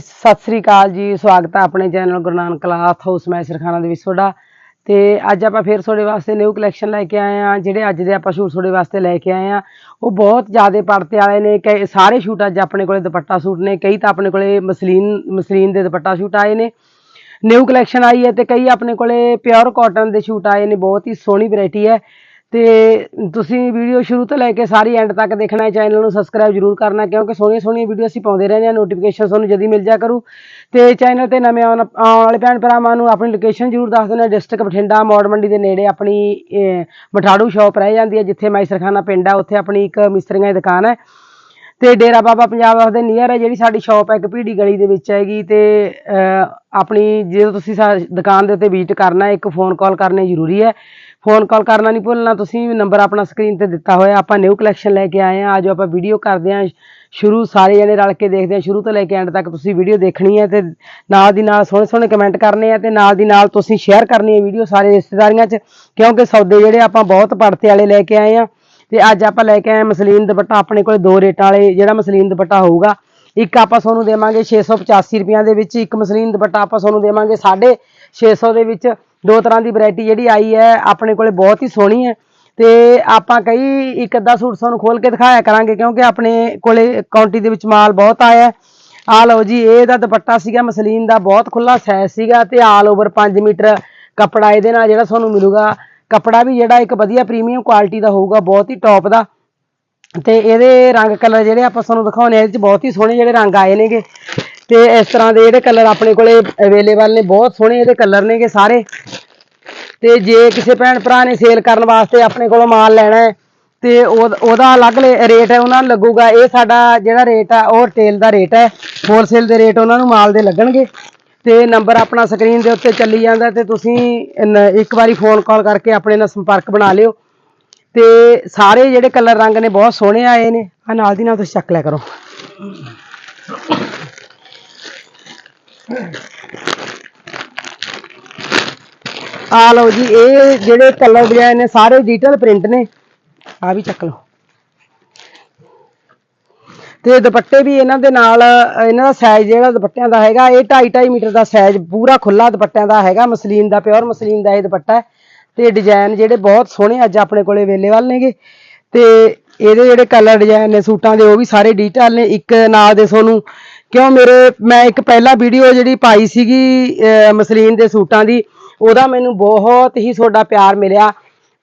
ਸਤਿ ਸ੍ਰੀ ਅਕਾਲ ਜੀ, ਸਵਾਗਤ ਹੈ ਆਪਣੇ channel Guru Nanak cloth house, ਮੈਂ ਸਰਖਾਨਾ ਦੇ ਵਿੱਚ ਤੁਹਾਡਾ। ਤੇ ਅੱਜ ਆਪਾਂ ਫੇਰ ਤੁਹਾਡੇ ਵਾਸਤੇ ਨਿਊ ਕਲੈਕਸ਼ਨ ਲੈ ਕੇ ਆਏ ਆ ਜਿਹੜੇ ਅੱਜ ਦੇ ਆਪਾਂ ਸ਼ੂਟ ਤੁਹਾਡੇ ਵਾਸਤੇ ਲੈ ਕੇ ਆਏ ਆ ਉਹ ਬਹੁਤ ਜ਼ਿਆਦਾ ਪੜਤੇ ਵਾਲੇ ਨੇ, ਕਈ ਸਾਰੇ ਸ਼ੂਟ ਅੱਜ ਆਪਣੇ ਕੋਲੇ ਦੁਪੱਟਾ ਸੂਟ ਨੇ, ਕਈ ਤਾਂ ਆਪਣੇ ਕੋਲੇ ਮਸਲੀਨ ਮਸਲੀਨ ਦੇ ਦੁਪੱਟਾ ਸ਼ੂਟ ਆਏ ਨੇ। ਨਿਊ ਕਲੈਕਸ਼ਨ ਆਈ ਹੈ ਤੇ ਕਈ ਆਪਣੇ ਕੋਲੇ ਪਿਓਰ ਕਾਟਨ ਦੇ ਸ਼ੂਟ ਆਏ ਨੇ, ਬਹੁਤ ਹੀ ਸੋਹਣੀ ਵੈਰਾਈਟੀ ਹੈ। ਤੇ ਤੁਸੀਂ ਵੀਡੀਓ ਸ਼ੁਰੂ ਤੋਂ ਲੈ ਕੇ ਸਾਰੀ ਐਂਡ ਤੱਕ ਦੇਖਣਾ ਹੈ ਚੈਨਲ ਨੂੰ ਸਬਸਕ੍ਰਾਈਬ ਜਰੂਰ ਕਰਨਾ ਕਿਉਂਕਿ ਸੋਹਣੀਆਂ ਸੋਹਣੀਆਂ ਵੀਡੀਓ ਅਸੀਂ ਪਾਉਂਦੇ ਰਹਿੰਦੇ ਹਾਂ ਨੋਟੀਫਿਕੇਸ਼ਨ ਤੁਹਾਨੂੰ ਜਦੀ ਮਿਲ ਜਾ ਕਰੂ। ਤੇ ਚੈਨਲ ਤੇ ਨਵੇਂ ਆਉਣ ਆਉਣ ਵਾਲੇ ਭੈਣ ਭਰਾਵਾਂ ਨੂੰ ਆਪਣੀ ਲੋਕੇਸ਼ਨ ਜਰੂਰ ਦੱਸ ਦੇਣਾ ਡਿਸਟ੍ਰਿਕਟ ਬਠਿੰਡਾ ਮੌੜ ਮੰਡੀ ਦੇ ਨੇੜੇ ਆਪਣੀ ਅਹ, ਮਠਾੜੂ ਸ਼ਾਪ ਰਹਿ ਜਾਂਦੀ ਹੈ ਜਿੱਥੇ ਮਾਈਸਰਖਾਨਾ ਪਿੰਡ ਆ ਉੱਥੇ ਆਪਣੀ ਇੱਕ ਮਿਸਤਰੀਆਂ ਦੀ ਦੁਕਾਨ ਹੈ। ਤੇ ਡੇਰਾ ਬਾਬਾ ਪੰਜਾਬ ਹਾਊਸ ਦੇ ਨੀਅਰ ਹੈ ਜਿਹੜੀ ਸਾਡੀ ਸ਼ਾਪ ਹੈ ਇੱਕ ਭੀੜੀ ਗਲੀ ਦੇ ਵਿੱਚ ਹੈਗੀ ਤੇ ਆਪਣੀ ਜਦੋਂ ਤੁਸੀਂ ਸਾ- ਦੁਕਾਨ ਦੇ ਉੱਤੇ ਵਿਜ਼ਿਟ ਕਰਨਾ ਇੱਕ ਫੋਨ ਕਾਲ ਕਰਨੀ ਜ਼ਰੂਰੀ ਹੈ। ਫੋਨ ਕਾਲ ਕਰਨਾ ਨਹੀਂ ਭੁੱਲਣਾ, ਤੁਸੀਂ ਨੰਬਰ ਆਪਣਾ ਸਕਰੀਨ ਤੇ ਦਿੱਤਾ ਹੋਇਆ, ਆਪਾਂ ਨਿਊ ਕਲੈਕਸ਼ਨ ਲੈ ਕੇ ਆਏ ਹਾਂ ਆਜੋ ਆਪਾਂ ਵੀਡੀਓ ਕਰਦੇ ਹਾਂ, ਸ਼ੁਰੂ ਸਾਰੇ ਜਣੇ ਰਲ ਕੇ ਦੇਖਦੇ ਹਾਂ, ਸ਼ੁਰੂ ਤੋਂ ਲੈ ਕੇ ਐਂਡ ਤੱਕ ਤੁਸੀਂ ਵੀਡੀਓ ਦੇਖਣੀ ਹੈ ਤੇ ਨਾਲ ਦੀ ਨਾਲ ਸੋਹਣੇ ਸੋਹਣੇ ਕਮੈਂਟ ਕਰਨੇ ਆ ਤੇ ਨਾਲ ਦੀ ਨਾਲ ਤੁਸੀਂ ਸ਼ੇਅਰ ਕਰਨੀ ਹੈ ਵੀਡੀਓ ਸਾਰੇ ਰਿਸ਼ਤੇਦਾਰੀਆਂ 'ਚ, ਕਿਉਂਕਿ ਸੌਦੇ ਜਿਹੜੇ ਆਪਾਂ ਬਹੁਤ ਪੜਤੇ ਵਾਲੇ ਲੈ ਕੇ ਆਏ ਆ ਤੇ ਅੱਜ ਆਪਾਂ ਲੈ ਕੇ ਆਏ ਮਸਲੀਨ ਦੁਪੱਟਾ, ਆਪਣੇ ਕੋਲ ਦੋ ਰੇਟਾਂ ਵਾਲੇ ਜਿਹੜਾ ਮਸਲੀਨ ਦੁਪੱਟਾ ਹੋਊਗਾ, ਇੱਕ ਆਪਾਂ ਤੁਹਾਨੂੰ ਦੇਵਾਂਗੇ 685 ਰੁਪਈਆਂ ਦੇ ਵਿੱਚ, ਇੱਕ ਮਸਲੀਨ ਦੁਪੱਟਾ ਆਪਾਂ ਤੁਹਾਨੂੰ ਦੇਵਾਂਗੇ 650 ਦੇ ਵਿੱਚ ਦੋ ਤਰ੍ਹਾਂ ਦੀ ਵੈਰਾਈਟੀ ਜਿਹੜੀ ਆਈ ਹੈ, ਆਪਣੇ ਕੋਲੇ ਬਹੁਤ ਹੀ ਸੋਹਣੀ ਹੈ। ਤੇ ਆਪਾਂ ਕਈ ਇੱਕ ਅੱਧਾ ਸੂਟ ਸਾਨੂੰ ਖੋਲ ਕੇ ਦਿਖਾਇਆ ਕਰਾਂਗੇ, ਕਿਉਂਕਿ ਆਪਣੇ ਕੋਲੇ ਕਾਉਂਟੀ ਦੇ ਵਿੱਚ ਮਾਲ ਬਹੁਤ ਆਇਆ ਆ ਲਓ ਜੀ ਇਹ ਦਾ ਦੁਪੱਟਾ ਸੀਗਾ ਮਸਲੀਨ ਦਾ, ਬਹੁਤ ਖੁੱਲਾ ਸਾਈਜ਼ ਸੀਗਾ ਤੇ ਆਲ ਓਵਰ 5 ਮੀਟਰ ਕੱਪੜਾ ਇਹਦੇ ਨਾਲ ਜਿਹੜਾ ਤੁਹਾਨੂੰ ਮਿਲੂਗਾ। ਕੱਪੜਾ ਵੀ ਜਿਹੜਾ ਇੱਕ ਵਧੀਆ ਪ੍ਰੀਮੀਅਮ ਕੁਆਲਿਟੀ ਦਾ ਹੋਊਗਾ, ਬਹੁਤ ਹੀ ਟੌਪ ਦਾ। ਤੇ ਇਹਦੇ ਰੰਗ ਕਲਰ ਜਿਹੜੇ ਆਪਾਂ ਤੁਹਾਨੂੰ ਦਿਖਾਉਣੇ ਆ ਇਹਦੇ ਚ ਬਹੁਤ ਹੀ ਸੋਹਣੇ ਜਿਹੜੇ ਰੰਗ ਆਏ ਨੇਗੇ। ਤੇ ਇਸ ਤਰ੍ਹਾਂ ਦੇ ਇਹਦੇ ਕਲਰ ਆਪਣੇ ਕੋਲੇ ਅਵੇਲੇਬਲ ਨੇ, ਬਹੁਤ ਸੋਹਣੇ ਇਹਦੇ ਕਲਰ ਨੇਗੇ ਸਾਰੇ। ਤੇ ਜੇ ਕਿਸੇ ਭੈਣ ਭਰਾ ਨੇ ਸੇਲ ਕਰਨ ਵਾਸਤੇ ਆਪਣੇ ਕੋਲੋਂ ਮਾਲ ਲੈਣਾ ਹੈ, ਤੇ ਉਹਦਾ ਅਲੱਗ ਰੇਟ ਹੈ, ਉਹਨਾਂ ਨੂੰ ਲੱਗੂਗਾ। ਇਹ ਸਾਡਾ ਜਿਹੜਾ ਰੇਟ ਆ, ਉਹ ਰਿਟੇਲ ਦਾ ਰੇਟ ਹੈ। ਹੋਲਸੇਲ ਦੇ ਰੇਟ ਉਹਨਾਂ ਨੂੰ ਮਾਲ ਦੇ ਲੱਗਣਗੇ। ਤੇ ਨੰਬਰ ਆਪਣਾ ਸਕਰੀਨ ਦੇ ਉੱਤੇ ਚੱਲੀ ਜਾਂਦਾ ਤੇ ਤੁਸੀਂ ਇੱਕ ਵਾਰੀ ਫੋਨ ਕਾਲ ਕਰਕੇ ਆਪਣੇ ਨਾਲ ਸੰਪਰਕ ਬਣਾ ਲਿਓ। ਤੇ ਸਾਰੇ ਜਿਹੜੇ ਕਲਰ ਰੰਗ ਨੇ, ਬਹੁਤ ਸੋਹਣੇ ਆਏ ਨੇ। ਆ ਨਾਲ ਦੀ ਨਾਲ ਤੁਸੀਂ ਚੱਕ ਲਿਆ ਕਰੋ। ਆ ਲਓ ਜੀ, ਇਹ ਜਿਹੜੇ ਕਲਰ ਡਿਜ਼ਾਈਨ ਨੇ, ਸਾਰੇ ਡਿਜੀਟਲ ਪ੍ਰਿੰਟ ਨੇ। ਆ ਵੀ ਚੱਕ ਲਓ। ਤੇ ਦੁਪੱਟੇ ਵੀ ਇਹਨਾਂ ਦੇ ਨਾਲ, ਇਹਨਾਂ ਦਾ ਸਾਈਜ਼ ਜਿਹੜਾ ਦੁਪੱਟਿਆਂ ਦਾ ਹੈਗਾ, ਇਹ 2.5 2.5 ਮੀਟਰ ਦਾ ਸਾਈਜ਼ ਪੂਰਾ ਖੁੱਲਾ ਦੁਪੱਟਿਆਂ ਦਾ ਹੈਗਾ, ਮਸਲੀਨ ਦਾ ਪਿਓਰ ਮਸਲੀਨ ਦਾ ਇਹ ਦੁਪੱਟਾ ਹੈ। ਤੇ ਡਿਜ਼ਾਈਨ ਜਿਹੜੇ ਬਹੁਤ ਸੋਹਣੇ ਅੱਜ ਆਪਣੇ ਕੋਲੇ ਅਵੇਲੇਬਲ ਨੇਗੇ। ਤੇ ਇਹਦੇ ਜਿਹੜੇ ਕਲਰ ਡਿਜ਼ਾਈਨ ਨੇ, ਸੂਟਾਂ ਦੇ, ਉਹ ਵੀ ਸਾਰੇ ਡਿਜੀਟਲ ਨੇ। ਇੱਕ ਨਾਲ ਦੇ ਤੁਹਾਨੂੰ ਕਿਉਂ ਮੇਰੇ, ਮੈਂ ਇੱਕ ਪਹਿਲਾ ਵੀਡੀਓ ਜਿਹੜੀ ਪਾਈ ਸੀਗੀ ਮਸਲੀਨ ਦੇ ਸੂਟਾਂ ਦੀ, ਉਹਦਾ ਮੈਨੂੰ ਬਹੁਤ ਹੀ ਤੁਹਾਡਾ ਪਿਆਰ ਮਿਲਿਆ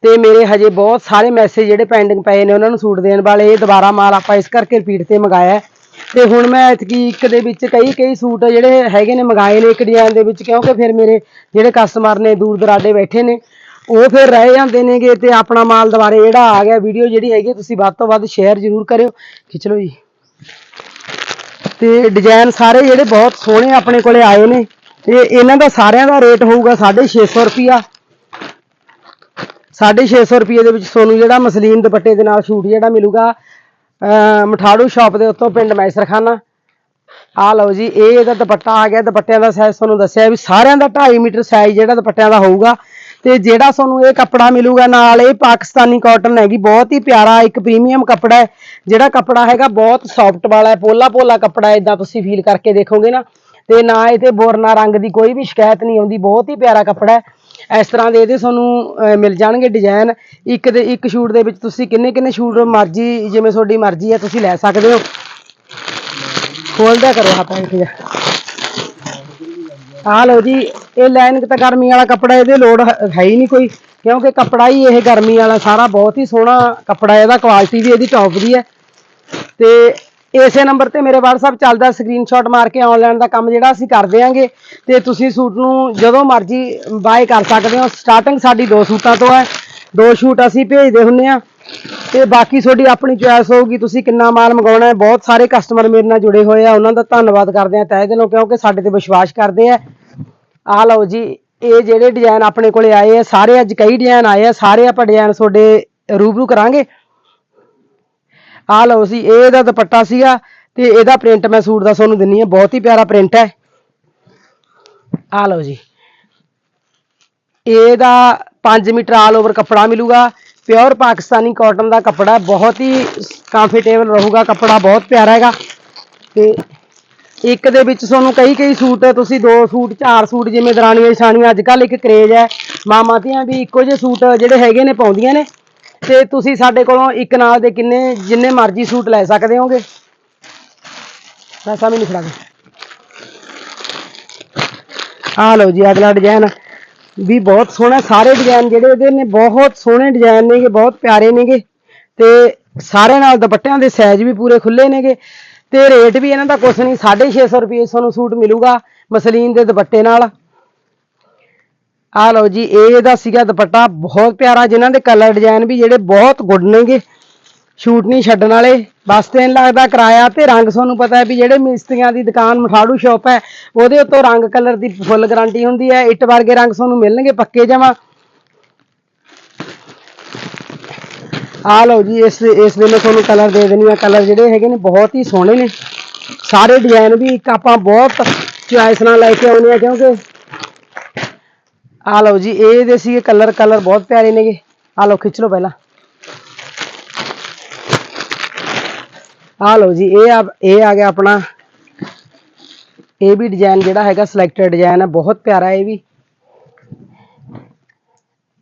ਤੇ ਮੇਰੇ ਹਜੇ ਬਹੁਤ ਸਾਰੇ ਮੈਸੇਜ ਜਿਹੜੇ ਪੈਂਡਿੰਗ ਪਏ ਨੇ ਉਹਨਾਂ ਨੂੰ ਸੂਟ ਦੇਣ ਵਾਲੇ, ਇਹ ਦੁਬਾਰਾ ਮਾਲ ਆਪਾਂ ਇਸ ਕਰਕੇ ਰਿਪੀਟ ਤੇ ਮੰਗਾਇਆ ਹੈ। ਤੇ ਹੁਣ ਮੈਂ ਇਤਕੀ ਇੱਕ ਦੇ ਵਿੱਚ ਕਈ ਕਈ ਸੂਟ ਜਿਹੜੇ ਹੈਗੇ ਨੇ ਮੰਗਾਏ ਨੇ ਇੱਕ ਡਿਜ਼ਾਈਨ ਦੇ ਵਿੱਚ, ਕਿਉਂਕਿ ਫਿਰ ਮੇਰੇ ਜਿਹੜੇ ਕਸਟਮਰ ਨੇ ਦੂਰ ਦਰਾਡੇ ਬੈਠੇ ਨੇ, ਉਹ ਫਿਰ ਰਹਿ ਜਾਂਦੇ ਨੇਗੇ ਤੇ ਆਪਣਾ ਮਾਲ ਦੁਬਾਰੇ ਜਿਹੜਾ ਆ ਗਿਆ ਵੀਡੀਓ ਜਿਹੜੀ ਹੈਗੀ ਤੁਸੀਂ ਵੱਧ ਤੋਂ ਵੱਧ ਸ਼ੇਅਰ ਜ਼ਰੂਰ ਕਰਿਓ ਖਿੱਚ ਲਓ ਜੀ ਤੇ ਡਿਜ਼ਾਈਨ ਸਾਰੇ ਜਿਹੜੇ ਬਹੁਤ ਸੋਹਣੇ ਆਪਣੇ ਕੋਲੇ ਆਏ ਨੇ ਤੇ ਇਹਨਾਂ ਦਾ ਸਾਰਿਆਂ ਦਾ ਰੇਟ ਹੋਊਗਾ 650 ਰੁਪਿਆ 650 ਰੁਪਏ ਦੇ ਵਿੱਚ ਤੁਹਾਨੂੰ ਜਿਹੜਾ ਮਸਲੀਨ ਦੁਪੱਟੇ ਦੇ ਨਾਲ ਸ਼ੂਟ ਜਿਹੜਾ ਮਿਲੂਗਾ, ਅਹ ਮਠਾੜੂ ਸ਼ਾਪ ਦੇ ਉੱਤੋਂ ਪਿੰਡ ਮੈਸਰਖਾਨਾ। ਆ ਲਓ ਜੀ, ਇਹ ਇਹਦਾ ਦੁਪੱਟਾ ਆ ਗਿਆ, ਦੁਪੱਟਿਆਂ ਦਾ ਸਾਈਜ਼ ਤੁਹਾਨੂੰ ਦੱਸਿਆ ਵੀ ਸਾਰਿਆਂ ਦਾ 2.5 ਮੀਟਰ ਸਾਈਜ਼ ਜਿਹੜਾ ਦੁਪੱਟਿਆਂ ਦਾ ਹੋਊਗਾ। ਤੇ ਜਿਹੜਾ ਤੁਹਾਨੂੰ ਇਹ ਕੱਪੜਾ ਮਿਲੂਗਾ ਨਾਲ, ਇਹ ਪਾਕਿਸਤਾਨੀ ਕਾਟਨ ਹੈਗੀ, ਬਹੁਤ ਹੀ ਪਿਆਰਾ, ਇੱਕ ਪ੍ਰੀਮੀਅਮ ਕੱਪੜਾ ਹੈ, ਜਿਹੜਾ ਕੱਪੜਾ ਹੈਗਾ ਬਹੁਤ ਸੌਫਟ ਵਾਲਾ ਹੈ ਪੋਲਾ ਪੋਲਾ ਕੱਪੜਾ ਇਦਾਂ ਤੁਸੀਂ ਫੀਲ ਕਰਕੇ ਦੇਖੋਗੇ ਨਾ। ਤੇ ਨਾ ਇਹ ਬੋਰਨਾ ਰੰਗ ਦੀ ਕੋਈ ਵੀ ਸ਼ਿਕਾਇਤ ਨਹੀਂ ਆਉਂਦੀ, ਬਹੁਤ ਹੀ ਪਿਆਰਾ ਕੱਪੜਾ ਹੈ। ਇਸ ਤਰ੍ਹਾਂ ਦੇ ਇਹਦੇ ਤੁਹਾਨੂੰ ਮਿਲ ਜਾਣਗੇ ਡਿਜ਼ਾਈਨ ਇੱਕ ਦੇ, ਇੱਕ ਸ਼ੂਟ ਦੇ ਵਿੱਚ ਤੁਸੀਂ ਕਿੰਨੇ ਕਿੰਨੇ ਸ਼ੂਟ ਮਰਜ਼ੀ, ਜਿਵੇਂ ਤੁਹਾਡੀ ਮਰਜ਼ੀ ਹੈ, ਤੁਸੀਂ ਲੈ ਸਕਦੇ ਹੋ। ਖੋਲਦਿਆ ਕਰੋ ਹੱਥ ਵਿੱਚ ਆ ਲਓ ਜੀ, ਇਹ ਲਾਈਨਿੰਗ ਤਾਂ ਗਰਮੀ ਵਾਲਾ ਕੱਪੜਾ, ਇਹਦੇ ਲੋੜ ਹੈ, ਹੀ ਨਹੀਂ ਕੋਈ, ਕਿਉਂਕਿ ਕੱਪੜਾ ਹੀ ਇਹ ਗਰਮੀ ਵਾਲਾ, ਸਾਰਾ ਬਹੁਤ ਹੀ ਸੋਹਣਾ ਕੱਪੜਾ ਇਹਦਾ ਕੁਆਲਿਟੀ ਵੀ ਇਹਦੀ ਟੌਪ ਦੀ ਹੈ। ਤੇ ਇਸੇ ਨੰਬਰ ਤੇ ਮੇਰੇ WhatsApp ਚੱਲਦਾ ਸਕਰੀਨਸ਼ਾਟ ਮਾਰ ਕੇ ਆਨਲਾਈਨ ਦਾ ਕੰਮ ਜਿਹੜਾ ਅਸੀਂ ਕਰ ਦਿਆਂਗੇ। ਤੇ ਤੁਸੀਂ ਸੂਟ ਨੂੰ ਜਦੋਂ ਮਰਜ਼ੀ ਬਾਏ ਕਰ ਸਕਦੇ ਹੋ ਸਟਾਰਟਿੰਗ ਸਾਡੀ ਦੋ ਸੂਟਾਂ ਤੋਂ ਹੈ। ਦੋ ਸ਼ੂਟ ਅਸੀਂ ਭੇਜਦੇ ਹੁੰਨੇ ਆ ਤੇ ਬਾਕੀ ਤੁਹਾਡੀ ਆਪਣੀ ਚੁਆਇਸ ਹੋਊਗੀ, ਤੁਸੀਂ ਕਿੰਨਾ ਮਾਲ ਮੰਗਾਉਣਾ ਹੈ। ਬਹੁਤ ਸਾਰੇ ਕਸਟਮਰ ਮੇਰੇ ਨਾਲ ਜੁੜੇ ਹੋਏ ਆ, ਉਹਨਾਂ ਦਾ ਧੰਨਵਾਦ ਕਰਦੇ ਆ ਤਹਿ ਦਿਲੋਂ, ਕਿਉਂਕਿ ਸਾਡੇ ਤੇ ਵਿਸ਼ਵਾਸ ਕਰਦੇ ਆ। ਆ ਲਓ ਜੀ, ਇਹ ਜਿਹੜੇ ਡਿਜ਼ਾਈਨ ਆਪਣੇ ਕੋਲੇ ਆਏ ਆ, ਸਾਰੇ ਅੱਜ ਕਈ ਡਿਜ਼ਾਈਨ ਆਏ ਆ, ਸਾਰੇ ਆਪਾਂ ਡਿਜ਼ਾਈਨ ਤੁਹਾਡੇ ਰੂਬਰੂ ਕਰਾਂਗੇ। ਆ ਲਓ ਜੀ ਇਹਦਾ ਦੁਪੱਟਾ ਸੀਗਾ ਤੇ ਇਹਦਾ ਪ੍ਰਿੰਟ ਮੈਂ ਸੂਟ ਦਾ ਤੁਹਾਨੂੰ ਦਿੰਨੀ ਆ, ਬਹੁਤ ਹੀ ਪਿਆਰਾ ਪ੍ਰਿੰਟ ਹੈ। ਆ ਲਓ ਜੀ, ਇਹਦਾ 5 ਮੀਟਰ ਆਲ ਓਵਰ ਕੱਪੜਾ ਮਿਲੂਗਾ ਪਿਓਰ ਪਾਕਿਸਤਾਨੀ ਕਾਟਨ ਦਾ ਕੱਪੜਾ, ਬਹੁਤ ਹੀ ਕੰਫਰਟੇਬਲ ਰਹੂਗਾ, ਕੱਪੜਾ ਬਹੁਤ ਪਿਆਰਾ ਹੈਗਾ। ਤੇ ਇੱਕ ਦੇ ਵਿੱਚ ਤੁਹਾਨੂੰ ਕਈ ਕਈ ਸੂਟ ਤੁਸੀਂ ਦੋ ਸੂਟ, ਚਾਰ ਸੂਟ ਜਿਵੇਂ ਦਰਾਣੀਆਂ ਛਾਣੀਆਂ ਅੱਜ ਕੱਲ ਇੱਕ ਕਰੇਜ ਹੈ। ਮਾਮਾ ਧੀਆਂ ਵੀ ਇੱਕੋ ਜਿਹੇ ਸੂਟ ਜਿਹੜੇ ਹੈਗੇ ਨੇ, ਪਾਉਂਦੀਆਂ ਨੇ। ਤੇ ਤੁਸੀਂ ਸਾਡੇ ਕੋਲੋਂ ਇੱਕ ਨਾਲ ਦੇ ਕਿੰਨੇ, ਜਿੰਨੇ ਮਰਜ਼ੀ ਸੂਟ ਲੈ ਸਕਦੇ ਹੋਗੇ। ਪੈਸਾ ਵੀ ਨਹੀਂ ਫੜਾ ਆ ਲਓ ਜੀ, ਅਗਲਾ ਡਿਜ਼ਾਈਨ ਵੀ ਬਹੁਤ ਸੋਹਣਾ, ਸਾਰੇ ਡਿਜ਼ਾਈਨ ਜਿਹੜੇ ਇਹਦੇ ਨੇ, ਬਹੁਤ ਸੋਹਣੇ ਡਿਜ਼ਾਈਨ ਨੇਗੇ, ਬਹੁਤ ਪਿਆਰੇ ਨੇਗੇ। ਤੇ ਸਾਰੇ ਨਾਲ ਦੁਪੱਟਿਆਂ ਦੇ ਸਾਈਜ਼ ਵੀ ਪੂਰੇ ਖੁੱਲੇ ਨੇਗੇ। ਤੇ ਰੇਟ ਵੀ ਇਹਨਾਂ ਦਾ ਕੁਛ ਨਹੀਂ 650 ਰੁਪਏ ਤੁਹਾਨੂੰ ਸੂਟ ਮਿਲੂਗਾ ਮਸਲੀਨ ਦੇ ਦੁਪੱਟੇ ਨਾਲ। ਆ ਲਓ ਜੀ, ਇਹ ਇਹਦਾ ਸੀਗਾ ਦੁਪੱਟਾ, ਬਹੁਤ ਪਿਆਰਾ ਜਿਨ੍ਹਾਂ ਦੇ ਕਲਰ ਡਿਜ਼ਾਈਨ ਵੀ ਜਿਹੜੇ ਬਹੁਤ ਗੁੱਡ ਨੇਗੇ। ਸ਼ੂਟ ਨਹੀਂ ਛੱਡਣ ਵਾਲੇ, ਬਸ ਤੇ ਲੱਗਦਾ ਕਿਰਾਇਆ ਤੇ ਰੰਗ ਤੁਹਾਨੂੰ ਪਤਾ ਹੈ ਵੀ ਜਿਹੜੇ ਮਿਸਤਰੀਆਂ ਦੀ ਦੁਕਾਨ ਮਠਾੜੂ ਸ਼ਾਪ ਹੈ, ਉਹਦੇ ਉੱਤੋਂ ਰੰਗ ਕਲਰ ਦੀ ਫੁੱਲ ਗਾਰੰਟੀ ਹੁੰਦੀ ਹੈ, ਇੱਟ ਵਰਗੇ ਰੰਗ ਤੁਹਾਨੂੰ ਮਿਲਣਗੇ ਪੱਕੇ ਜਮਾ। ਆ ਲਓ ਜੀ, ਇਸ ਇਸ ਵੇਲੇ ਤੁਹਾਨੂੰ ਕਲਰ ਦੇ ਦੇਣੀ ਆ ਕਲਰ ਜਿਹੜੇ ਹੈਗੇ ਨੇ ਬਹੁਤ ਹੀ ਸੋਹਣੇ ਨੇ। ਸਾਰੇ ਡਿਜ਼ਾਈਨ ਵੀ ਇੱਕ ਆਪਾਂ ਬਹੁਤ ਚੁਆਇਸ ਨਾਲ ਲੈ ਕੇ ਆਉਨੇ ਆ ਕਿਉਂਕਿ ਆ ਲਓ ਜੀ, ਇਹ ਦੇ ਸੀਗੇ ਕਲਰ ਕਲਰ ਬਹੁਤ ਪਿਆਰੇ ਨੇਗੇ। ਆ ਲਓ, ਖਿੱਚ ਲਓ ਪਹਿਲਾਂ। ਆ ਲਓ ਜੀ, ਇਹ ਆ ਇਹ ਆ ਗਿਆ ਆਪਣਾ। ਇਹ ਵੀ ਡਿਜ਼ਾਈਨ ਜਿਹੜਾ ਹੈਗਾ ਸਿਲੈਕਟਡ ਡਿਜ਼ਾਈਨ ਹੈ। ਬਹੁਤ ਪਿਆਰਾ ਇਹ ਵੀ।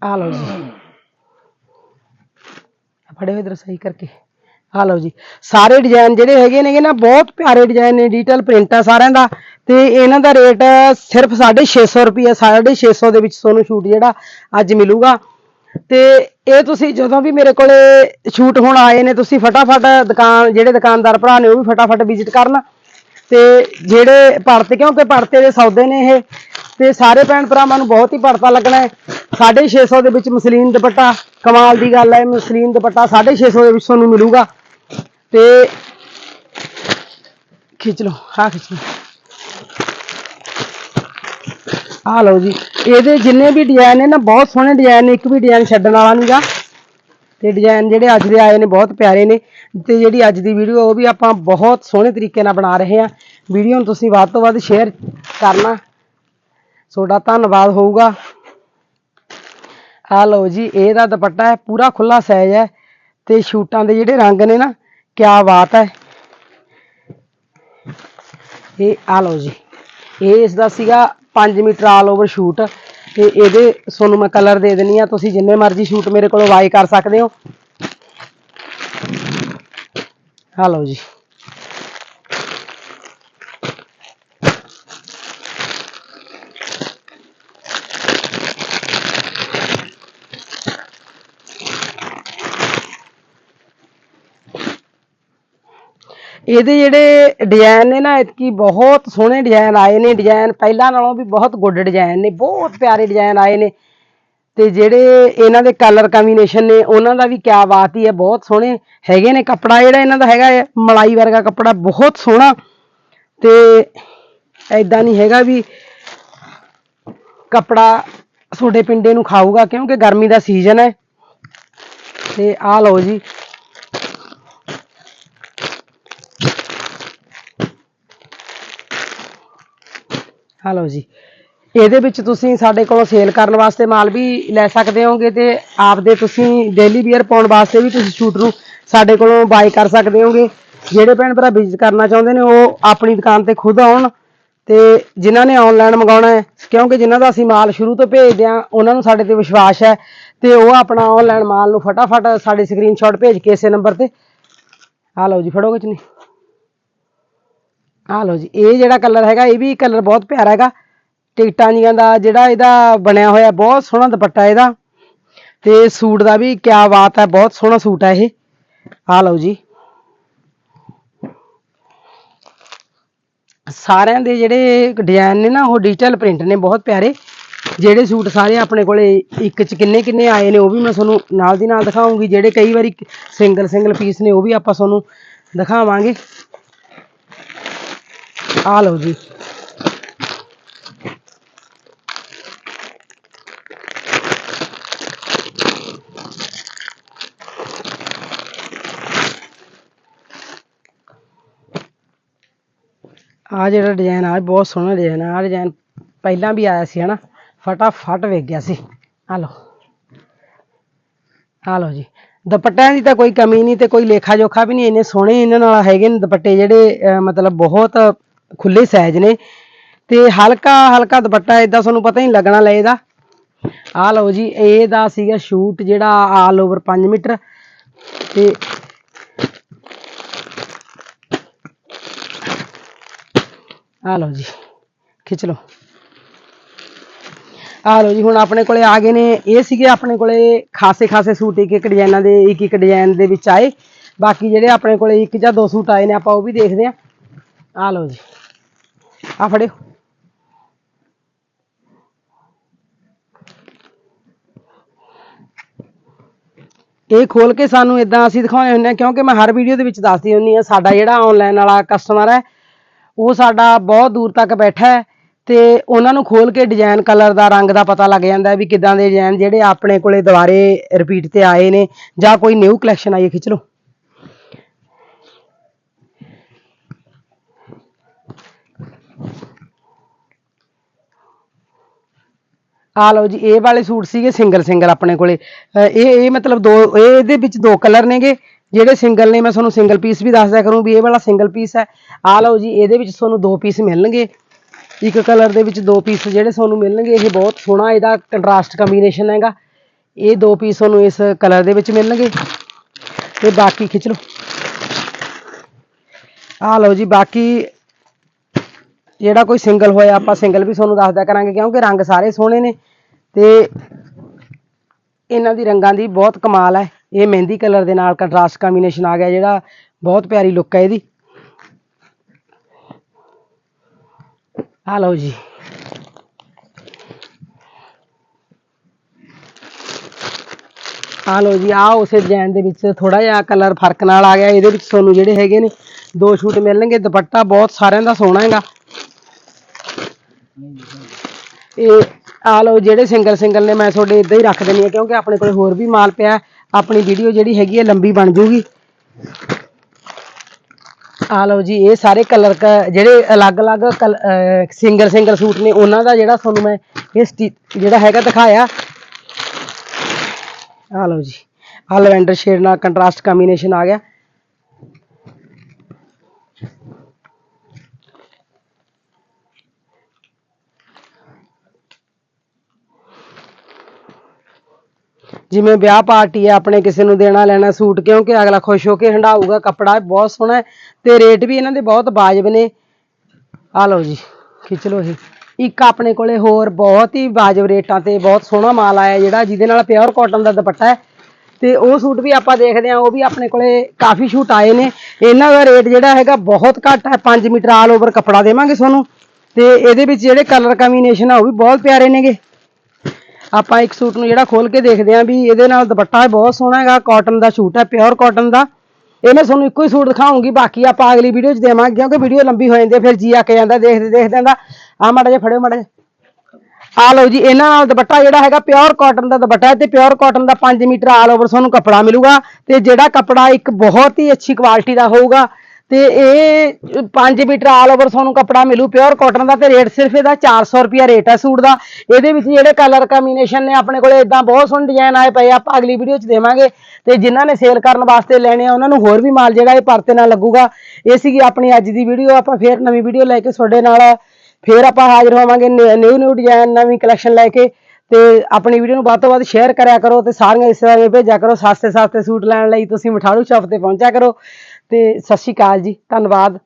ਆ ਲਓ ਜੀ। ਫੜੇ ਹੋਏ ਇਧਰ ਸਹੀ ਕਰਕੇ। ਆ ਲਓ ਜੀ, ਸਾਰੇ ਡਿਜ਼ਾਈਨ ਜਿਹੜੇ ਹੈਗੇ ਨੇਗੇ ਨਾ, ਬਹੁਤ ਪਿਆਰੇ ਡਿਜ਼ਾਈਨ ਨੇ ਡਿਟੇਲ ਪ੍ਰਿੰਟ ਆ ਸਾਰਿਆਂ ਦਾ। ਤੇ ਇਹਨਾਂ ਦਾ ਰੇਟ ਸਿਰਫ 650 ਰੁਪਏ 650 ਦੇ ਵਿੱਚ ਤੁਹਾਨੂੰ ਸ਼ੂਟ ਜਿਹੜਾ ਅੱਜ ਮਿਲੂਗਾ। ਤੇ ਇਹ ਤੁਸੀਂ ਜਦੋਂ ਵੀ ਮੇਰੇ ਕੋਲੇ ਸ਼ੂਟ ਹੁਣ ਆਏ ਨੇ, ਤੁਸੀਂ ਫਟਾਫਟ ਦੁਕਾਨ, ਜਿਹੜੇ ਦੁਕਾਨਦਾਰ ਭਰਾ ਨੇ, ਉਹ ਵੀ ਫਟਾਫਟ ਵਿਜ਼ਿਟ ਕਰਨ। ਤੇ ਜਿਹੜੇ ਪੜਤੇ ਕਿਉਂਕਿ ਪੜਤੇ ਦੇ ਸੌਦੇ ਨੇ ਇਹ, ਤੇ ਸਾਰੇ ਭੈਣ ਭਰਾਵਾਂ ਨੂੰ ਬਹੁਤ ਹੀ ਪੜਤਾ ਲੱਗਣਾ ਹੈ। 650 ਦੇ ਵਿੱਚ ਮਸਲੀਨ ਦੁਪੱਟਾ, ਕਮਾਲ ਦੀ ਗੱਲ ਹੈ, ਮਸਲੀਨ ਦੁਪੱਟਾ 650 ਦੇ ਵਿੱਚ ਤੁਹਾਨੂੰ ਮਿਲੂਗਾ। ਤੇ ਖਿੱਚ ਲਓ ਹਾਂ ਖਿੱਚ ਲਓ। ਆ ਲਓ ਜੀ, ਇਹਦੇ ਜਿੰਨੇ ਵੀ ਡਿਜ਼ਾਈਨ ਨੇ ਨਾ, ਬਹੁਤ ਸੋਹਣੇ ਡਿਜ਼ਾਈਨ ਨੇ, ਇੱਕ ਵੀ ਡਿਜ਼ਾਈਨ ਛੱਡਣ ਵਾਲਾ ਨਹੀਂਗਾ ਤੇ ਡਿਜ਼ਾਈਨ ਜਿਹੜੇ ਅੱਜ ਦੇ ਆਏ ਨੇ ਬਹੁਤ ਪਿਆਰੇ ਨੇ ਤੇ ਜਿਹੜੀ ਅੱਜ ਦੀ ਵੀਡੀਓ ਉਹ ਵੀ ਆਪਾਂ ਬਹੁਤ ਸੋਹਣੇ ਤਰੀਕੇ ਨਾਲ ਬਣਾ ਰਹੇ ਹਾਂ। ਵੀਡੀਓ ਨੂੰ ਤੁਸੀਂ ਵੱਧ ਤੋਂ ਵੱਧ ਸ਼ੇਅਰ ਕਰਨਾ। ਤੁਹਾਡਾ ਧੰਨਵਾਦ ਹੋਊਗਾ। ਆ ਲਓ ਜੀ ਇਹਦਾ ਦੁਪੱਟਾ ਹੈ, ਪੂਰਾ ਖੁੱਲਾ ਸਾਈਜ਼ ਹੈ ਤੇ ਸ਼ੂਟਾਂ ਦੇ ਜਿਹੜੇ ਰੰਗ ਨੇ ਨਾ, ਕਿਆ ਬਾਤ ਹੈ। ਇਹ ਆ ਲਓ ਜੀ, ਇਹ ਇਸ ਦਾ ਸੀਗਾ 5 ਮੀਟਰ ਆਲ ਓਵਰ ਸ਼ੂਟ ਤੇ ਇਹਦੇ ਤੁਹਾਨੂੰ ਮੈਂ ਕਲਰ ਦੇ ਦੇਣੀ ਆ ਤੁਸੀਂ ਜਿੰਨੇ ਮਰਜ਼ੀ ਸ਼ੂਟ ਮੇਰੇ ਕੋਲੋਂ ਬਾਈ ਕਰ ਸਕਦੇ ਹੋ। ਆ ਜੀ। ਇਹਦੇ ਜਿਹੜੇ ਡਿਜ਼ਾਈਨ ਨੇ ਨਾ ਇਤਕੀ ਬਹੁਤ ਸੋਹਣੇ ਡਿਜ਼ਾਈਨ ਆਏ ਨੇ। ਡਿਜ਼ਾਈਨ ਪਹਿਲਾਂ ਨਾਲੋਂ ਵੀ ਬਹੁਤ ਗੁੱਡ ਡਿਜ਼ਾਈਨ ਨੇ ਬਹੁਤ ਪਿਆਰੇ ਡਿਜ਼ਾਈਨ ਆਏ ਨੇ। ਤੇ ਜਿਹੜੇ ਇਹਨਾਂ ਦੇ ਕਲਰ ਕੰਬੀਨੇਸ਼ਨ ਨੇ ਉਹਨਾਂ ਦਾ ਵੀ ਕਿਆ ਬਾਤ ਹੀ ਹੈ ਬਹੁਤ ਸੋਹਣੇ ਹੈਗੇ ਨੇ ਕੱਪੜਾ। ਜਿਹੜਾ ਇਹਨਾਂ ਦਾ ਹੈਗਾ ਹੈ, ਮਲਾਈ ਵਰਗਾ ਕੱਪੜਾ ਬਹੁਤ ਸੋਹਣਾ। ਤੇ ਐਦਾਂ ਨਹੀਂ ਹੈਗਾ ਵੀ ਕੱਪੜਾ ਤੁਹਾਡੇ ਪਿੰਡੇ ਨੂੰ ਖਾਊਗਾ ਕਿਉਂਕਿ ਗਰਮੀ ਦਾ ਸੀਜ਼ਨ ਹੈ। ਤੇ ਆਹ ਲਓ ਜੀ ਆਹ ਲਓ ਜੀ। ਇਹਦੇ ਵਿੱਚ ਤੁਸੀਂ ਸਾਡੇ ਕੋਲੋਂ ਸੇਲ ਕਰਨ ਵਾਸਤੇ ਮਾਲ ਵੀ ਲੈ ਸਕਦੇ ਹੋਗੇ ਤੇ ਆਪਦੇ ਤੁਸੀਂ ਡੇਲੀ ਵੀਅਰ ਪਾਉਣ ਵਾਸਤੇ ਵੀ ਤੁਸੀਂ ਸ਼ੂਟ ਨੂੰ ਸਾਡੇ ਕੋਲੋਂ ਬਾਈ ਕਰ ਸਕਦੇ ਹੋਗੇ। ਜਿਹੜੇ ਭੈਣ ਭਰਾ ਵਿਜ਼ਿਟ ਕਰਨਾ ਚਾਹੁੰਦੇ ਨੇ, ਉਹ ਆਪਣੀ ਦੁਕਾਨ ਤੇ ਖੁਦ ਆਉਣ ਤੇ ਜਿਨ੍ਹਾਂ ਨੇ ਆਨਲਾਈਨ ਮੰਗਾਉਣਾ ਹੈ, ਕਿਉਂਕਿ ਜਿਨ੍ਹਾਂ ਦਾ ਅਸੀਂ ਮਾਲ ਸ਼ੁਰੂ ਤੋਂ ਭੇਜਦੇ ਆ ਉਹਨਾਂ ਨੂੰ ਸਾਡੇ ਤੇ ਵਿਸ਼ਵਾਸ ਹੈ ਤੇ ਉਹ ਆਪਣਾ ਆਨਲਾਈਨ ਮਾਲ ਨੂੰ ਫਟਾਫਟ ਸਾਡੇ ਸਕਰੀਨਸ਼ਾਟ ਭੇਜ ਕੇ ਇਸੇ ਨੰਬਰ ਤੇ। ਆ ਲਓ ਜੀ, ਫੜੋਗੇ ਚ ਨਹੀਂ? ਆ ਲਓ ਜੀ, ਇਹ ਜਿਹੜਾ ਕਲਰ ਹੈਗਾ, ਇਹ ਵੀ ਕਲਰ ਬਹੁਤ ਪਿਆਰਾ ਹੈਗਾ। ਟਿਕਟਾਂ ਜੀਆਂ ਦਾ, ਜਿਹੜਾ ਇਹਦਾ ਬਣਿਆ ਹੋਇਆ, ਬਹੁਤ ਸੋਹਣਾ ਦੁਪੱਟਾ ਇਹਦਾ। ਤੇ ਸੂਟ ਦਾ ਵੀ ਕਿਆ ਬਾਤ ਹੈ, ਬਹੁਤ ਸੋਹਣਾ ਸੂਟ ਹੈ ਇਹ। ਆ ਲਓ ਜੀ। ਸਾਰਿਆਂ ਦੇ ਜਿਹੜੇ ਡਿਜ਼ਾਈਨ ਨੇ ਨਾ, ਉਹ ਡਿਜੀਟਲ ਪ੍ਰਿੰਟ ਨੇ, ਬਹੁਤ ਪਿਆਰੇ। ਜਿਹੜੇ ਸੂਟ ਸਾਰੇ ਆਪਣੇ ਕੋਲੇ ਇੱਕ ਚ ਕਿੰਨੇ ਕਿੰਨੇ ਆਏ ਨੇ, ਉਹ ਵੀ ਮੈਂ ਤੁਹਾਨੂੰ ਨਾਲ ਦੀ ਨਾਲ ਦਿਖਾਉਂਗੀ। ਜਿਹੜੇ ਕਈ ਵਾਰੀ ਸਿੰਗਲ ਸਿੰਗਲ ਪੀਸ ਨੇ, ਉਹ ਵੀ ਆਪਾਂ ਤੁਹਾਨੂੰ ਦਿਖਾਵਾਂਗੇ। ਆ ਲਓ ਜੀ ਆ ਜਿਹੜਾ ਡਿਜ਼ਾਈਨ ਆ ਬਹੁਤ ਸੋਹਣਾ ਡਿਜ਼ਾਈਨ ਆ। ਆਹ ਡਿਜ਼ਾਈਨ ਪਹਿਲਾਂ ਵੀ ਆਇਆ ਸੀ, ਹਨਾ? ਫਟਾਫਟ ਵੇਖ ਗਿਆ ਸੀ। ਆ ਲਓ। ਆ ਲਓ ਜੀ। ਦੁਪੱਟਿਆਂ ਦੀ ਤਾਂ ਕੋਈ ਕਮੀ ਨਹੀਂ ਤੇ ਕੋਈ ਲੇਖਾ ਜੋਖਾ ਵੀ ਨਹੀਂ। ਇੰਨੇ ਸੋਹਣੇ ਇਹਨਾਂ ਨਾਲ ਹੈਗੇ ਨੇ ਦੁਪੱਟੇ ਜਿਹੜੇ ਮਤਲਬ ਬਹੁਤ ਖੁੱਲੇ ਸਾਈਜ਼ ਨੇ। ਤੇ ਹਲਕਾ ਹਲਕਾ ਦੁਪੱਟਾ ਇਦਾਂ ਤੁਹਾਨੂੰ ਪਤਾ ਹੀ ਨਹੀਂ ਲੱਗਣਾ ਲੈ ਇਹਦਾ। ਆਹ ਲਓ ਜੀ, ਇਹਦਾ ਸੀਗਾ ਸ਼ੂਟ ਜਿਹੜਾ ਆਲ ਓਵਰ 5 ਮੀਟਰ। ਤੇ ਆ ਲਓ ਜੀ, ਖਿੱਚ ਲਓ। ਆ ਲਓ ਜੀ, ਹੁਣ ਆਪਣੇ ਕੋਲੇ ਆ ਗਏ ਨੇ। ਇਹ ਸੀਗੇ ਆਪਣੇ ਕੋਲੇ ਖਾਸੇ ਖਾਸੇ ਸੂਟ, ਇੱਕ ਇੱਕ ਡਿਜ਼ਾਈਨਾਂ ਦੇ, ਇੱਕ ਇੱਕ ਡਿਜ਼ਾਈਨ ਦੇ ਵਿੱਚ ਆਏ। ਬਾਕੀ ਜਿਹੜੇ ਆਪਣੇ ਕੋਲੇ ਇੱਕ ਜਾਂ ਦੋ ਸੂਟ ਆਏ ਨੇ, ਆਪਾਂ ਉਹ ਵੀ ਦੇਖਦੇ ਆਂ ਆਹ ਲਓ ਜੀ। ਆ ਫੜਿਓ। ਇਹ ਖੋਲ ਕੇ ਸਾਨੂੰ ਇਦਾਂ ਅਸੀਂ ਦਿਖਾਉਂਦੇ ਹੁੰਦੇ ਹਾਂ, ਕਿਉਂਕਿ ਮੈਂ ਹਰ ਵੀਡੀਓ ਦੇ ਵਿੱਚ ਦੱਸਦੀ ਹੁੰਦੀ ਹਾਂ, ਸਾਡਾ ਜਿਹੜਾ ਆਨਲਾਈਨ ਵਾਲਾ ਕਸਟਮਰ ਹੈ, ਉਹ ਸਾਡਾ ਬਹੁਤ ਦੂਰ ਤੱਕ ਬੈਠਾ ਹੈ ਤੇ ਉਹਨਾਂ ਨੂੰ ਖੋਲ ਕੇ ਡਿਜ਼ਾਈਨ ਕਲਰ ਦਾ, ਰੰਗ ਦਾ ਪਤਾ ਲੱਗ ਜਾਂਦਾ ਵੀ ਕਿਦਾਂ ਦੇ ਡਿਜ਼ਾਈਨ ਜਿਹੜੇ ਆਪਣੇ ਕੋਲੇ ਦੁਬਾਰੇ ਰਿਪੀਟ ਤੇ ਆਏ ਨੇ ਜਾਂ ਕੋਈ ਨਿਊ ਕਲੈਕਸ਼ਨ ਆਈ ਖਿੱਚ ਲਓ। ਆ ਲਓ ਜੀ, ਇਹ ਵਾਲੇ ਸੂਟ ਸੀਗੇ ਸਿੰਗਲ ਸਿੰਗਲ ਆਪਣੇ ਕੋਲੇ। ਇਹ ਇਹ ਮਤਲਬ ਦੋ, ਇਹ ਇਹਦੇ ਵਿੱਚ ਦੋ ਕਲਰ ਨੇਗੇ, ਜਿਹੜੇ ਸਿੰਗਲ ਨੇ, ਮੈਂ ਤੁਹਾਨੂੰ ਸਿੰਗਲ ਪੀਸ ਵੀ ਦੱਸਦਾ ਕਰੂੰ ਵੀ ਇਹ ਵਾਲਾ ਸਿੰਗਲ ਪੀਸ ਹੈ। ਆ ਲਓ ਜੀ, ਇਹਦੇ ਵਿੱਚ ਤੁਹਾਨੂੰ ਦੋ ਪੀਸ ਮਿਲਣਗੇ। ਇੱਕ ਕਲਰ ਦੇ ਵਿੱਚ ਦੋ ਪੀਸ ਜਿਹੜੇ ਤੁਹਾਨੂੰ ਮਿਲਣਗੇ, ਇਹ ਬਹੁਤ ਸੋਹਣਾ ਇਹਦਾ ਕੰਟਰਾਸਟ ਕੰਬੀਨੇਸ਼ਨ ਹੈਗਾ। ਇਹ ਦੋ ਪੀਸ ਤੁਹਾਨੂੰ ਇਸ ਕਲਰ ਦੇ ਵਿੱਚ ਮਿਲਣਗੇ। ਤੇ ਬਾਕੀ ਖਿੱਚ ਲਓ। ਆ ਲਓ ਜੀ, ਬਾਕੀ ਜਿਹੜਾ ਕੋਈ ਸਿੰਗਲ ਹੋਇਆ, ਆਪਾਂ ਸਿੰਗਲ ਵੀ ਤੁਹਾਨੂੰ ਦੱਸਦਾ ਕਰਾਂਗੇ, ਕਿਉਂਕਿ ਰੰਗ ਸਾਰੇ ਸੋਹਣੇ ਨੇ ਤੇ ਇਹਨਾਂ ਦੀ ਰੰਗਾਂ ਦੀ ਬਹੁਤ ਕਮਾਲ ਹੈ। ਇਹ ਮਹਿੰਦੀ ਕਲਰ ਦੇ ਨਾਲ ਕੰਟਰਾਸਟ ਕੰਬੀਨੇਸ਼ਨ ਆ ਗਿਆ, ਜਿਹੜਾ ਬਹੁਤ ਪਿਆਰੀ ਲੁੱਕ ਹੈ ਇਹਦੀ। ਆ ਲਓ ਜੀ। ਆ ਲਓ ਜੀ ਆ ਉਸੇ ਡਿਜ਼ਾਈਨ ਦੇ ਵਿੱਚ ਥੋੜਾ ਜਿਹਾ ਕਲਰ ਫ਼ਰਕ ਨਾਲ ਆ ਗਿਆ। ਇਹਦੇ ਵਿੱਚ ਤੁਹਾਨੂੰ ਜਿਹੜੇ ਹੈਗੇ ਨੇ ਦੋ ਸ਼ੂਟ ਮਿਲਣਗੇ, ਦੁਪੱਟਾ ਬਹੁਤ ਸਾਰਿਆਂ ਦਾ ਸੋਹਣਾ ਹੈਗਾ। ਇਹ ਆ ਲਓ ਜਿਹੜੇ ਸਿੰਗਲ ਸਿੰਗਲ ਨੇ, ਮੈਂ ਤੁਹਾਡੇ ਇਦਾਂ ਹੀ ਰੱਖ ਦੇਣੀ ਹੈ, ਕਿਉਂਕਿ ਆਪਣੇ ਕੋਲ ਹੋਰ ਵੀ ਮਾਲ ਪਿਆ ਆਪਣੀ ਵੀਡੀਓ ਜਿਹੜੀ ਹੈਗੀ ਹੈ, ਲੰਬੀ ਬਣ ਜੂਗੀ। ਆ ਲਓ ਜੀ, ਇਹ ਸਾਰੇ ਕਲਰ ਜਿਹੜੇ ਅਲੱਗ-ਅਲੱਗ ਸਿੰਗਲ ਸਿੰਗਲ ਸੂਟ ਨੇ, ਉਹਨਾਂ ਦਾ ਜਿਹੜਾ ਤੁਹਾਨੂੰ ਮੈਂ ਇਹ ਜਿਹੜਾ ਹੈਗਾ ਦਿਖਾਇਆ। ਆ ਲਓ ਜੀ, ਆ ਲਵੈਂਡਰ ਸ਼ੇਡ ਨਾਲ ਕੰਟਰਾਸਟ ਕੰਬੀਨੇਸ਼ਨ ਆ ਗਿਆ। ਜਿਵੇਂ ਵਿਆਹ ਪਾਰਟੀ ਹੈ, ਆਪਣੇ ਕਿਸੇ ਨੂੰ ਦੇਣਾ ਲੈਣਾ, ਸੂਟ ਕਿਉਂਕਿ ਅਗਲਾ ਖੁਸ਼ ਹੋ ਕੇ ਹੰਡਾਊਗਾ, ਕੱਪੜਾ ਬਹੁਤ ਸੋਹਣਾ ਹੈ ਤੇ ਰੇਟ ਵੀ ਇਹਨਾਂ ਦੇ ਬਹੁਤ ਵਾਜਬ ਨੇ। ਆ ਲਓ ਜੀ, ਖਿੱਚ ਲਓ ਇਹ। ਇੱਕ ਆਪਣੇ ਕੋਲੇ ਹੋਰ ਬਹੁਤ ਹੀ ਵਾਜਬ ਰੇਟਾਂ ਤੇ ਬਹੁਤ ਸੋਹਣਾ ਮਾਲ ਆਇਆ ਜਿਹੜਾ ਜਿਹਦੇ ਨਾਲ ਪਿਓਰ ਕਾਟਨ ਦਾ ਦੁਪੱਟਾ ਹੈ। ਤੇ ਉਹ ਸੂਟ ਵੀ ਆਪਾਂ ਦੇਖਦੇ ਹਾਂ, ਉਹ ਵੀ ਆਪਣੇ ਕੋਲੇ ਕਾਫੀ ਸ਼ੂਟ ਆਏ ਨੇ। ਇਹਨਾਂ ਦਾ ਰੇਟ ਜਿਹੜਾ ਹੈਗਾ ਬਹੁਤ ਘੱਟ ਹੈ 5 ਮੀਟਰ ਆਲ ਓਵਰ ਕੱਪੜਾ ਦੇਵਾਂਗੇ ਤੁਹਾਨੂੰ। ਤੇ ਇਹਦੇ ਵਿੱਚ ਜਿਹੜੇ ਕਲਰ ਕੰਬੀਨੇਸ਼ਨ ਆ, ਉਹ ਵੀ ਬਹੁਤ ਪਿਆਰੇ ਨੇਗੇ। ਆਪਾਂ ਇੱਕ ਸੂਟ ਨੂੰ ਜਿਹੜਾ ਖੋਲ ਕੇ ਦੇਖਦੇ ਆਂ ਵੀ ਇਹਦੇ ਨਾਲ ਦੁਪੱਟਾ ਬਹੁਤ ਸੋਹਣਾ ਹੈਗਾ ਕਾਟਨ ਦਾ ਸੂਟ ਹੈ ਪਿਓਰ ਕਾਟਨ ਦਾ। ਇਹ ਮੈਂ ਤੁਹਾਨੂੰ ਇੱਕੋ ਹੀ ਸੂਟ ਦਿਖਾਉਂਗੀ, ਬਾਕੀ ਆਪਾਂ ਅਗਲੀ ਵੀਡੀਓ 'ਚ ਦੇਵਾਂਗੇ, ਕਿਉਂਕਿ ਵੀਡੀਓ ਲੰਬੀ ਹੋ ਜਾਂਦੀ ਹੈ, ਫਿਰ ਜੀ ਆ ਕੇ ਜਾਂਦਾ, ਦੇਖਦੇ ਦੇਖਦੇ ਦਾ ਆ ਮਾੜਾ ਜਿਹਾ ਫੜਿਓ, ਮਾੜਾ ਜਿਹਾ। ਆ ਲਓ ਜੀ, ਇਹਨਾਂ ਨਾਲ ਦੁਪੱਟਾ ਜਿਹੜਾ ਹੈਗਾ ਪਿਓਰ ਕਾਟਨ ਦਾ ਦੁਪੱਟਾ ਹੈ ਤੇ ਪਿਓਰ ਕਾਟਨ ਦਾ 5 ਮੀਟਰ ਆਲ ਓਵਰ ਤੁਹਾਨੂੰ ਕੱਪੜਾ ਮਿਲੂਗਾ ਤੇ ਜਿਹੜਾ ਕੱਪੜਾ ਇੱਕ ਬਹੁਤ ਹੀ ਅੱਛੀ ਕੁਆਲਿਟੀ ਦਾ ਹੋਊਗਾ। ਤੇ ਇਹ 5 ਮੀਟਰ ਆਲ ਓਵਰ ਤੁਹਾਨੂੰ ਕੱਪੜਾ ਮਿਲੂ ਪਿਓਰ ਕਾਟਨ ਦਾ ਤੇ ਰੇਟ ਸਿਰਫ ਇਹਦਾ 400 ਰੁਪਿਆ ਰੇਟ ਹੈ ਸੂਟ ਦਾ। ਇਹਦੇ ਵਿੱਚ ਜਿਹੜੇ ਕਲਰ ਕੰਬੀਨੇਸ਼ਨ ਨੇ ਆਪਣੇ ਕੋਲੇ ਇਦਾਂ ਬਹੁਤ ਸੋਹਣੇ ਡਿਜ਼ਾਈਨ ਆਏ ਪਏ ਆਪਾਂ ਅਗਲੀ ਵੀਡੀਓ 'ਚ ਦੇਵਾਂਗੇ। ਤੇ ਜਿਨ੍ਹਾਂ ਨੇ ਸੇਲ ਕਰਨ ਵਾਸਤੇ ਲੈਣੇ ਆ, ਉਹਨਾਂ ਨੂੰ ਹੋਰ ਵੀ ਮਾਲ ਜਿਹੜਾ ਇਹ ਪਰਤੇ ਨਾਲ ਲੱਗੂਗਾ। ਇਹ ਸੀਗੀ ਆਪਣੀ ਅੱਜ ਦੀ ਵੀਡੀਓ ਆਪਾਂ ਫੇਰ ਨਵੀਂ ਵੀਡੀਓ ਲੈ ਕੇ ਤੁਹਾਡੇ ਨਾਲ ਫੇਰ ਆਪਾਂ ਹਾਜ਼ਰ ਹੋਵਾਂਗੇ ਨਿਊ ਨਿਊ ਡਿਜ਼ਾਈਨ ਨਵੀਂ ਕਲੈਕਸ਼ਨ ਲੈ ਕੇ। ਤੇ ਆਪਣੀ ਵੀਡੀਓ ਨੂੰ ਵੱਧ ਤੋਂ ਵੱਧ ਸ਼ੇਅਰ ਕਰਿਆ ਕਰੋ ਤੇ ਸਾਰੀਆਂ ਇਸ ਤਰ੍ਹਾਂ ਭੇਜਿਆ ਕਰੋ ਸਸਤੇ ਸਸਤੇ ਸੂਟ ਲੈਣ ਲਈ ਤੁਸੀਂ ਮਠਾੜੂ ਸ਼ਾਪ ਤੇ ਪਹੁੰਚਿਆ ਕਰੋ। ਤੇ ਸਤਿ ਸ਼੍ਰੀ ਅਕਾਲ ਜੀ ਧੰਨਵਾਦ।